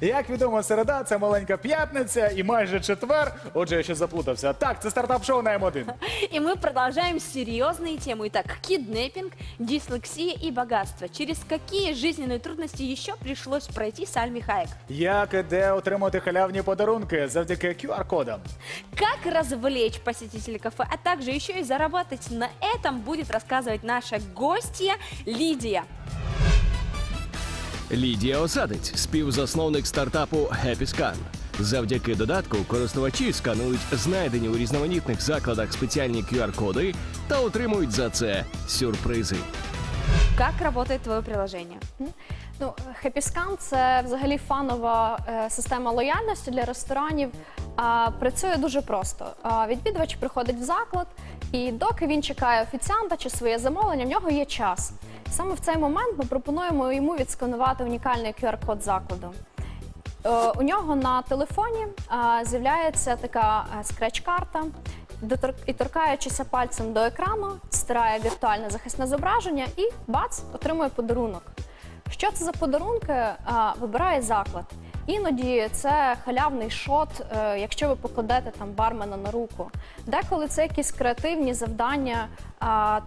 Як відомо, середа це маленька п'ятниця і майже четвер. Отже, я ще заплутався. Так, це стартап-шоу на М1. И мы продолжаем серьезные темы. Итак, киднеппинг, дислексия и богатство. Через какие жизненные трудности еще пришлось пройти Сальми Хайек? Як і де отримати халявні подарунки завдяки QR-кодам? Как развлечь посетителей кафе, а также еще и заработать на этом будет рассказывать наша гостья Лидия. Лідія Осадець, співзасновник стартапу HappyScan. Завдяки додатку користувачі сканують знайдені у різноманітних закладах спеціальні QR-коди та отримують за це сюрпризи. Как работает твое приложение? Ну, HappyScan – це взагалі фанова е, система лояльності для ресторанів. А, працює дуже просто. Відвідувач приходить в заклад, і доки він чекає офіціанта чи своє замовлення, в нього є час. Саме в цей момент ми пропонуємо йому відсканувати унікальний QR-код закладу. Е, У нього на телефоні е, з'являється така е, скреч-карта, і торкаючися пальцем до екрану, стирає віртуальне захисне зображення і бац, отримує подарунок. Що це за подарунки? Вибирає заклад. Іноді це халявний шот, е, якщо ви покладете там бармена на руку. Деколи це якісь креативні завдання.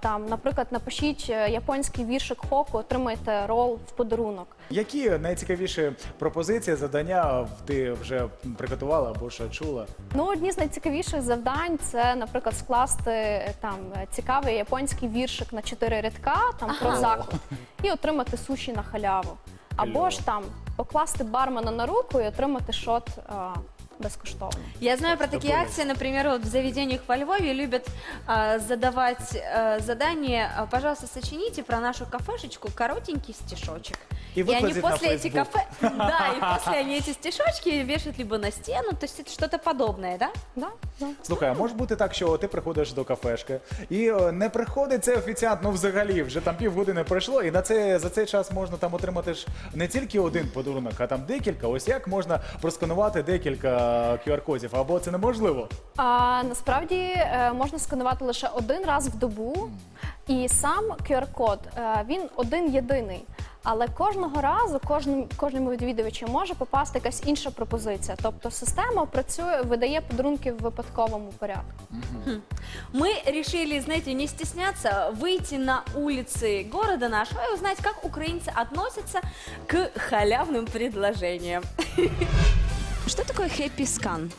Там, наприклад, напишіть е, японський віршик хоку, отримайте рол в подарунок. Які найцікавіші пропозиції, завдання ти вже приготувала або що чула? Ну, одні з найцікавіших завдань це, наприклад, скласти е, там цікавий японський віршик на чотири рядка там про заклад і отримати суші на халяву Або Кльово. ж там покласти бармена на руку і отримати шот е, безкоштовно. Я знаю про такие Такое. акции, например, вот в заведениях во Львове любят а, задавать а, задание, а, пожалуйста, сочините про нашу кафешечку коротенький стишочек. И они выложить на после эти Facebook. кафе, да, и после они эти стишочки вешают либо на стену, то есть это что-то подобное, да? Да? Слухай, а може бути так, що ти приходиш до кафешки і е, не приходить цей офіціант, ну взагалі вже там півгодини пройшло, і на це за цей час можна там отримати ж не тільки один подарунок, а там декілька. Ось як можна просканувати декілька QR-кодів, або це неможливо. А насправді е, можна сканувати лише один раз в добу, і сам QR-код е, він один єдиний. Але кожного разу кожним кожному відвідувачу може попасти якась інша пропозиція. Тобто система працює, видає подарунки в випадковому порядку. Мы решили, знаете, не стесняться, выйти на улицы города нашего и узнать, как украинцы относятся к халявным предложениям. Что такое happy scan?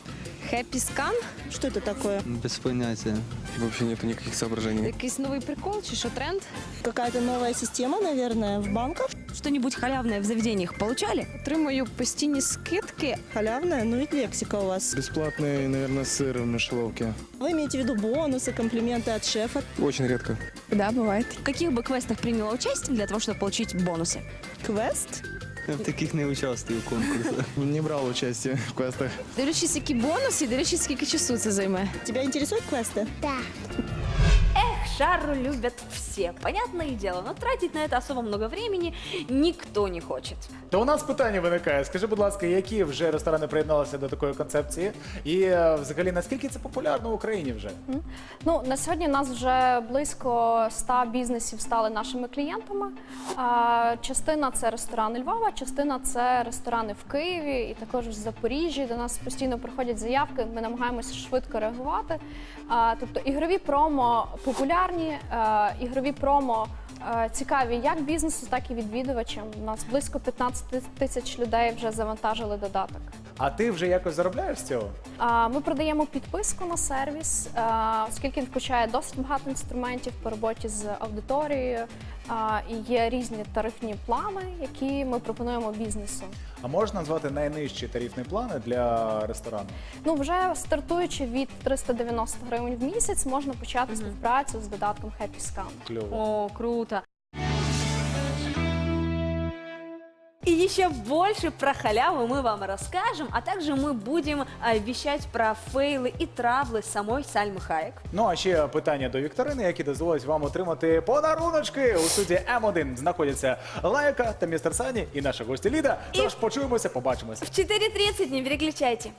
Happy scan? Что это такое? Без понятия. Вообще нету никаких соображений. Якийсь новий прикол чи що тренд? Какая-то новая система, наверное, в банках. Что-нибудь халявне в заведениях получали? Отримую постійні скидки. Халявная, ну и лексика у вас. Бесплатный, наверное, сыр в мышеловке. Вы имеете в виду бонусы, комплименты от шефа. Очень редко. Да, бывает. В каких бы квестах приняла участие для того, чтобы получить бонусы? Квест? Я в таких не участвую в конкурсах. Не брал участие в квестах. Дивлячись, які бонуси, і дивлячись, скільки часу це займе. Тебя интересуют квесты? Эх, шару любят все, понятное дело, но тратить на это особо много времени никто не хочет. То у нас питання виникає. Скажи, будь ласка, які вже ресторани приєдналися до такої концепції? І е, взагалі наскільки це популярно в Україні вже? Ну на сьогодні у нас вже близько 100 бізнесів стали нашими клієнтами. А, частина це ресторани Львова, частина це ресторани в Києві і також в Запоріжжі. До нас постійно приходять заявки. Ми намагаємося швидко реагувати. А, тобто ігрові промо популярні, а, ігрові промо. е, Цікаві як бізнесу, так і відвідувачам. У нас близько 15 тисяч людей вже завантажили додаток. А ти вже якось заробляєш з цього? Ми продаємо підписку на сервіс, а, оскільки він включає досить багато інструментів по роботі з аудиторією. а, І є різні тарифні плани, які ми пропонуємо бізнесу. А можеш назвати найнижчі тарифні плани для ресторану? Ну вже стартуючи від 390 гривень в місяць, можна почати співпрацю з додатком Happy Scan. Кльово. О, круто. И еще больше про халяву мы вам расскажем, а также мы будем а, вещать про фейлы и травлы самой Сальмы Хаек. Ну а ще питання до вікторини, які дозволять вам отримати подаруночки. У студії М1 знаходяться Лайка та містер Сані і наша гостя Ліда. Тож почуємося, побачимося. В 4.30 не переключайте.